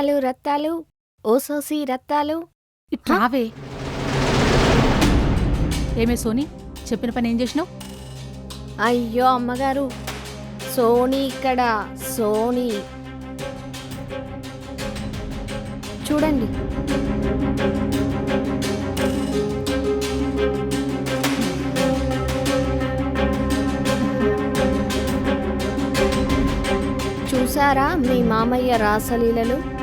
రత్తాలు రత్తాలు ఓసోసి రత్తాలు. రావే ఏమే సోని చెప్పిన పని ఏం చేసినావు? అయ్యో అమ్మగారు సోనీ ఇక్కడ సోనీ. చూడండి. చూసారా మీ మామయ్య రాసలీలలు?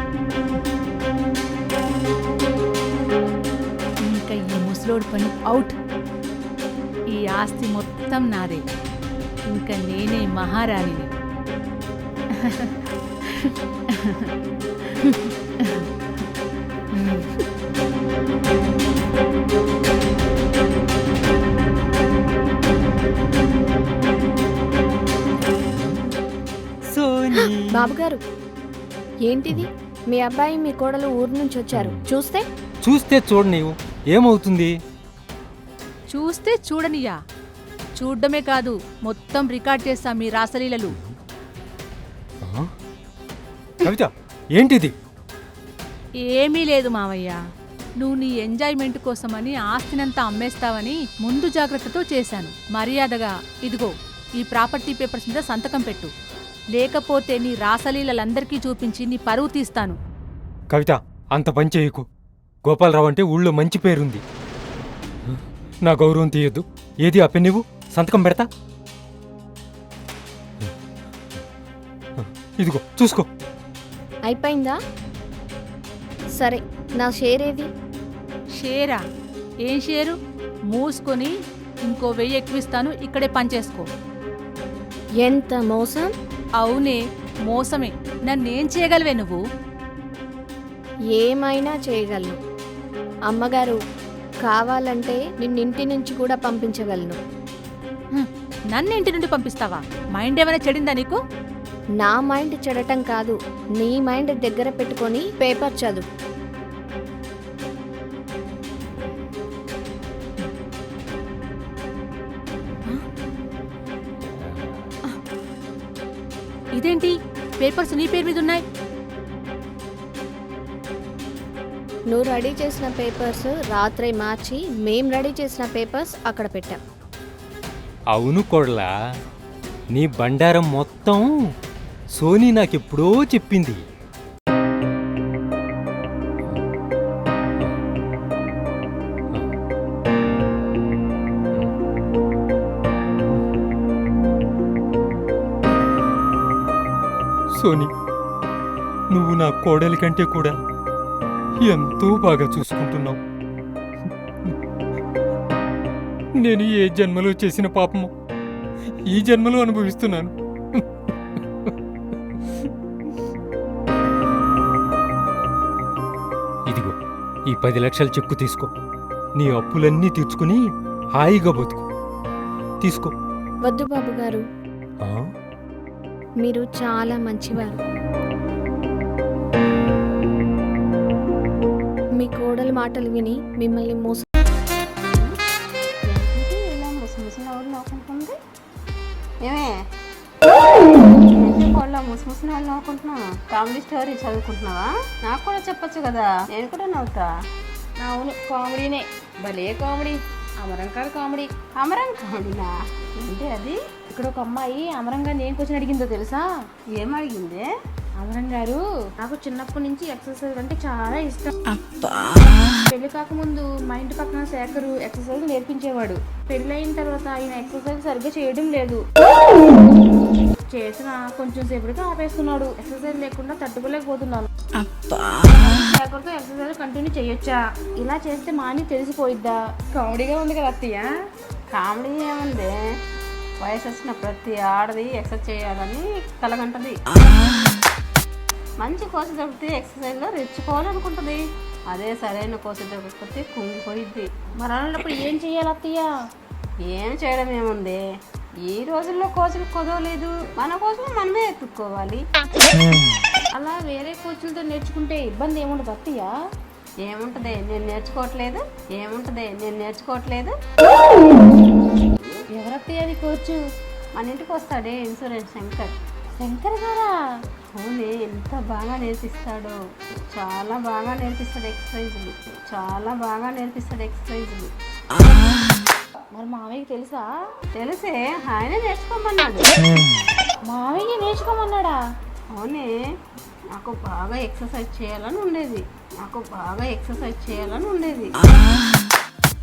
ముసలోడి పని అవుట్ ఈ ఆస్తి మొత్తం నాదే. ఇంకా నేనే మహారాణిని. సోనీ. బాబుగారు ఏంటిది? మీ అబ్బాయి మీ కోడలు ఊరు నుంచి వచ్చారు. చూస్తే? చూస్తే చూడు నీవు. ఏమవుతుంది? చూస్తే చూడనియా చూడ్డమే కాదు మొత్తం రికార్డ్ చేస్తా మీ రాసలీలలు? కవిత ఏంటిది? ఏమీ లేదు మావయ్య. నువ్వు నీ ఎంజాయ్మెంట్ కోసమని ఆస్తినంతా అమ్మేస్తావని ముందు జాగ్రత్తతో చేశాను. మర్యాదగా ఇదిగో ఈ ప్రాపర్టీ పేపర్స్ మీద సంతకం పెట్టు. లేకపోతే నీ రాసలీలలందరికీ చూపించి నీ పరువు తీస్తాను. కవిత అంత పని చేయకు. గోపాలరావు అంటే ఊళ్ళో మంచి పేరుంది. నా గౌరవం తీయొద్దు. ఏది ఆ పెన్నివు? సంతకం పెడతా? ఇదిగో చూసుకో. అయిపోయిందా? సరే నా షేర్ ఏది? షేరా? ఏం షేరు? మూసుకొని ఇంకో వెయ్యి ఎక్కువిస్తాను ఇక్కడే పనిచేసుకో ఎంత మోసం? అవునే మోసమే. నన్నేం చేయగలవే నువ్వు? ఏమైనా చేయగలను. అమ్మగారు కావాలంటే నిన్నింటి నుంచి కూడా పంపించగలను. నన్ను ఇంటి నుండి పంపిస్తావా? మైండ్ ఏమైనా చెడిందా నీకు? నా మైండ్ చెడటం కాదు నీ మైండ్ దగ్గర పెట్టుకొని పేపర్ చదువు. ఇదేంటి? పేపర్స్ నీ పేరు మీద ఉన్నాయి? నువ్వు రెడీ చేసిన పేపర్స్ రాత్రి మార్చి మేం రెడీ చేసిన పేపర్స్ అక్కడ పెట్టాం. అవును కొడలా నీ బండారం మొత్తం సోనీ నాకెప్పుడో చెప్పింది. సోనీ నువ్వు నా కోడలి కంటే కూడా ఎంతో బాగా చూసుకుంటున్నావు. నేను ఏ జన్మలో చేసిన పాపము ఈ జన్మలో అనుభవిస్తున్నాను. ఇదిగో ఈ పది లక్షల చెక్కు తీసుకో. నీ అప్పులన్నీ తీర్చుకుని హాయిగా బతుకు. తీసుకో. వద్దు బాబు గారు ఆ? మీరు చాలా మంచివారు. మీ కోడలి మాటలు విని మిమ్మల్ని మోసం కోళ్ళ ముసి ముసి నవ్వులు నవ్వుకుంటున్నావు? Comedy story చదువుకుంటున్నావా? నాకు కూడా చెప్పొచ్చు కదా. నేను కూడా నవ్వుతా. అవును కామెడీనే. భలే కామెడీ. అమరంకారు కామెడీ. అమరం కామెడీనా ఏంటి అది? ఇక్కడ ఒక అమ్మాయి అమరం గారిని ఏం క్వశ్చన్ అడిగిందో తెలుసా? ఏం అడిగింది? అమరం గారు నాకు చిన్నప్పటి నుంచి ఎక్సర్సైజ్ అంటే చాలా ఇష్టం. పెళ్ళి కాకముందు మా ఇంటి పక్కన శేఖరు ఎక్సర్సైజ్ నేర్పించేవాడు. పెళ్ళి అయిన తర్వాత ఆయన ఎక్సర్సైజ్ సరిగ్గా చేయడం లేదు. చేసిన కొంచెం సేపటికి ఆపేస్తున్నాడు. ఎక్సర్సైజ్ లేకుండా తట్టుకోలేకపోతున్నాను. శేఖర్తో ఎక్సర్సైజ్ కంటిన్యూ చేయొచ్చా? ఇలా చేస్తే మాని తెలిసిపోయిద్దా? కామెడీగా ఉంది కదా అత్తయ్య. కామెడీ ఏముంది? వయసు వచ్చిన ప్రతి ఆడది ఎక్సర్సైజ్ చేయాలని కలగంటది మంచి కోస దొరికితే ఎక్సర్సైజ్లో రెచ్చుకోవాలనుకుంటుంది అదే సరైన కోస దొరికితే కుంగిపోయిద్ది. మరి అలాంటప్పుడు ఏం చెయ్యాలి అత్తయ్య? ఏం చేయడం ఏముంది? ఈ రోజుల్లో కోచులు కుదవలేదు. మన కోసం మనమే ఎత్తుక్కోవాలి. అలా వేరే కోచ్లతో నేర్చుకుంటే ఇబ్బంది ఏముండదు అత్తయ్య? ఏముంటది? నేను నేర్చుకోవట్లేదు. ఏముంటది? నేను నేర్చుకోవట్లేదు. ఎవరత్తయ్య అది కోచ్ మన ఇంటికి వస్తాడే ఇన్సూరెన్స్ శంకర్. శంకర్ గారా? అవునే ఎంత బాగా నేర్పిస్తాడో. చాలా బాగా నేర్పిస్తాడు ఎక్సర్సైజులు. చాలా బాగా నేర్పిస్తాడు ఎక్సర్సైజులు. మరి మామయ్యకి తెలుసా? తెలిసే ఆయన నేర్చుకోమన్నాడు. మామయ్య నేర్చుకోమన్నాడా? అవునే నాకు బాగా ఎక్సర్సైజ్ చేయాలని ఉండేది. నాకు బాగా ఎక్సర్సైజ్ చేయాలని ఉండేది.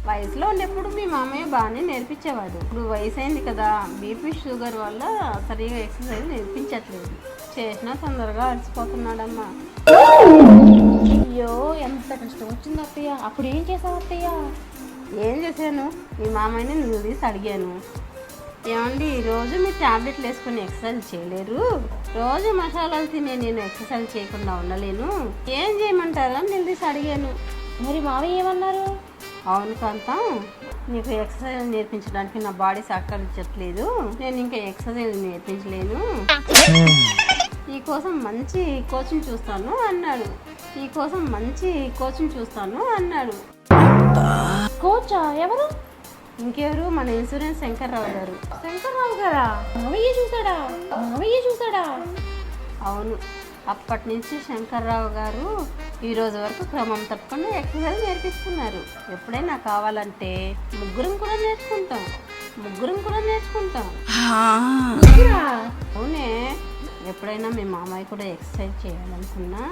వయసులో ఉన్నప్పుడు మీ మామయ్య బాగానే నేర్పించేవాడు. ఇప్పుడు వయసు అయింది కదా బీపీ షుగర్ వల్ల సరిగా ఎక్సర్సైజ్ నేర్పించట్లేదు. చేసినా తొందరగా అలసిపోతున్నాడమ్మా. అయ్యో ఎంత కష్టం వచ్చింది అత్తయ్య. అప్పుడు ఏం చేసావు అత్తయ్య? ఏం చేశాను? మీ మామయ్యని నిలదీసి అడిగాను. ఏమండి రోజు మీరు టాబ్లెట్లు వేసుకొని ఎక్సర్సైజ్ చేయలేరు? రోజు మసాలాలు తినే నేను ఎక్సర్సైజ్ చేయకుండా ఉండలేను. ఏం చేయమంటారు అని నిలదీసి అడిగాను. మరి మామయ్య ఏమన్నారు? అవును కాంతం నీకు ఎక్సర్సైజ్ నేర్పించడానికి నా బాడీ సహకరించట్లేదు. నేను ఇంకా ఎక్సర్సైజ్ నేర్పించలేను. నీకోసం మంచి కోచింగ్ చూస్తాను అన్నాడు. నీకోసం మంచి కోచింగ్ చూస్తాను అన్నాడు. కోచా ఎవరు? ఇంకెవరు? మన ఇన్సూరెన్స్ శంకర్రావు గారు. శంకర్రావు గారా? మామయ్య చూసాడా మామయ్య చూసాడా అవును. అప్పటి నుంచి శంకర్రావు గారు ఈ రోజు వరకు క్రమం తప్పకుండా ఎక్సర్సైజ్ నేర్పిస్తున్నారు. ఎప్పుడైనా కావాలంటే ముగ్గురం కూడా నేర్చుకుంటాం. ముగ్గురం కూడా నేర్చుకుంటాం? అవునే. ఎప్పుడైనా మీ మామయ్య కూడా ఎక్సర్సైజ్ చేయాలనుకున్నా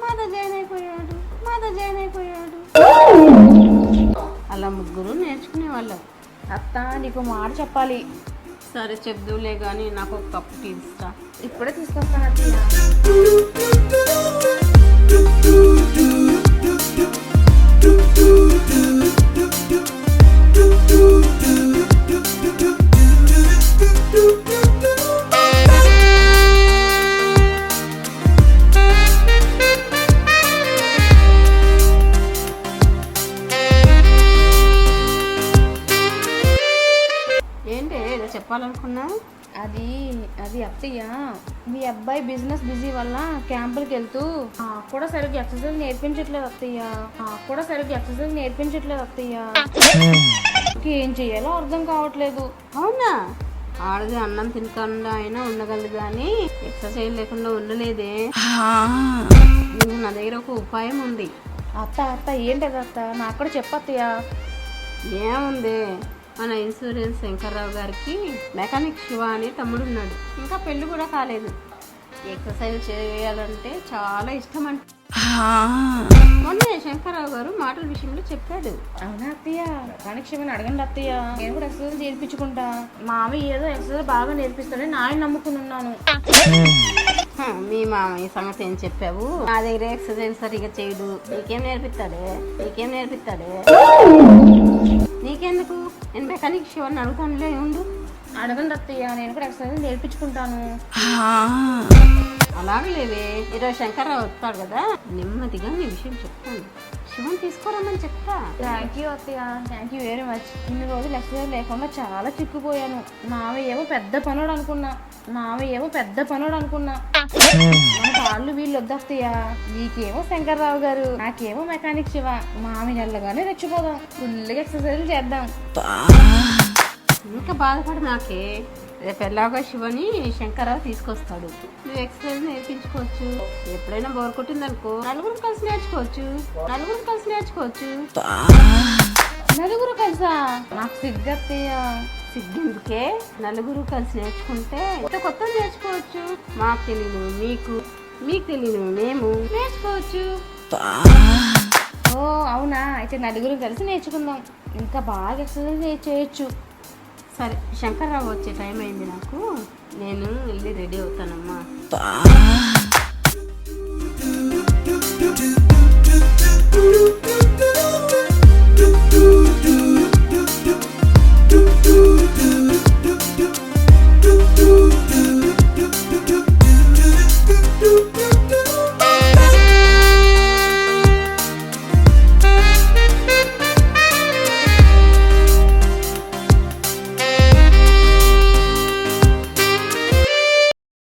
మాతో జాయిన్ అయిపోయాడు మాతో జాయిన్ అయిపోయాడు. అలా ముగ్గురు నేర్చుకునే వాళ్ళం అత్త నీకు మాట చెప్పాలి. సరే చెప్దులే కానీ నాకు ఒక కప్పు టీ ఇస్తా. ఇప్పుడే తీసుకొస్తాను అత్తయ్య. అబ్బాయి బిజినెస్ బిజీ వల్ల క్యాంపులకి వెళ్తూ కూడా సరిగ్గా ఎక్సర్సైజ్ నేర్పించట్లేదు అత్తయ్య. కూడా సరిగ్గా ఎక్సర్సైజ్ నేర్పించట్లేదు అత్తయ్య. ఏం చేయాలో అర్థం కావట్లేదు. అవునా? ఆడది అన్నం తినకుండా అయినా ఉండగలదు కానీ ఎక్సర్సైజ్ లేకుండా ఉండలేదే. నా దగ్గర ఒక ఉపాయం ఉంది. అత్త అత్త ఏంటది అత్త? నాకు కూడా చెప్పత్తయ్య ఏముంది? మన ఇన్సూరెన్స్ శంకర్రావు గారికి మెకానిక్ శివ అనే తమ్ముడు ఉన్నాడు. ఇంకా పెళ్ళి కూడా కాలేదు. ఎక్సర్సైజ్ చేయాలంటే చాలా ఇష్టం అంట. మొన్నే శంకర్రావు గారు మాటల విషయంలో చెప్పాడు. అవునా అత్తయ్య? కనెక్షన్ అడగండి అత్తయ్య. నేను కూడా ఎక్సర్సైజ్ నేర్పించుకుంటా. మామయ్య ఏదో ఎక్సర్సైజ్ బాగా నేర్పిస్తాడని ఆయన నమ్ముకుని ఉన్నాను. హ, మీ మామయ్య సంగతి ఏం చెప్పావు? నా దగ్గర ఎక్సర్సైజ్ సరిగా చేయడు. నీకేం నేర్పిస్తాడే? నీకేం నేర్పిస్తాడే? నీకెందుకు? నేను మెకానిక్ శివని అడుగుతానులే ఉండు. అడగండి అత్తయ్య నేను కూడా ఎక్సర్సైజ్ నేర్పించుకుంటాను. అలాగే లేవే. ఈరోజు శంకర్రావు వస్తాడు కదా. నెమ్మదిగా నీ విషయం చెప్తాను. శివన్ తీసుకోరమ్మని చెప్తా. థ్యాంక్ యూ అత్తయ్య. థ్యాంక్ యూ వెరీ మచ్ ఇన్ని రోజులు ఎక్సర్సైజ్ లేకుండా చాలా చిక్కుపోయాను మామయ్య ఏమో పెద్ద పనుడు అనుకున్నా. మామయ్య ఏమో పెద్ద పనుడు అనుకున్నా. మన వాళ్ళు వీళ్ళు వద్దత్తయ్య నీకేమో శంకర్రావు గారు. నాకేమో మెకానిక్ శివ. మామి నెల్లగానే రెచ్చిపోదాం. ఫుల్గా ఎక్సర్సైజ్ చేద్దాం. ఇంకా బాధపడి నాకే. రేపు ఎలాగో శివని శంకర తీసుకొస్తాడు. నువ్వు ఎక్సర్సైజ్ నేర్పించుకోవచ్చు. ఎప్పుడైనా బోర్ కొట్టిందనుకో నలుగురు కలిసి నేర్చుకోవచ్చు. నలుగురు కలిసి నేర్చుకోవచ్చు. నలుగురు కలిసా? నాకు సిగ్గత్తయ్యా సిగ్గిందుకే? నలుగురు కలిసి నేర్చుకుంటే కొత్త కొత్త నేర్చుకోవచ్చు. మాకు తెలియదు మీకు మీకు తెలియదు మేము నేర్చుకోవచ్చు. ఓ అవునా? అయితే నలుగురు కలిసి నేర్చుకుందాం. ఇంకా బాగా ఎక్సర్సైజ్ చేయొచ్చు సరే శంకర్రావు వచ్చే టైం అయింది నాకు నేను వెళ్ళి రెడీ అవుతానమ్మా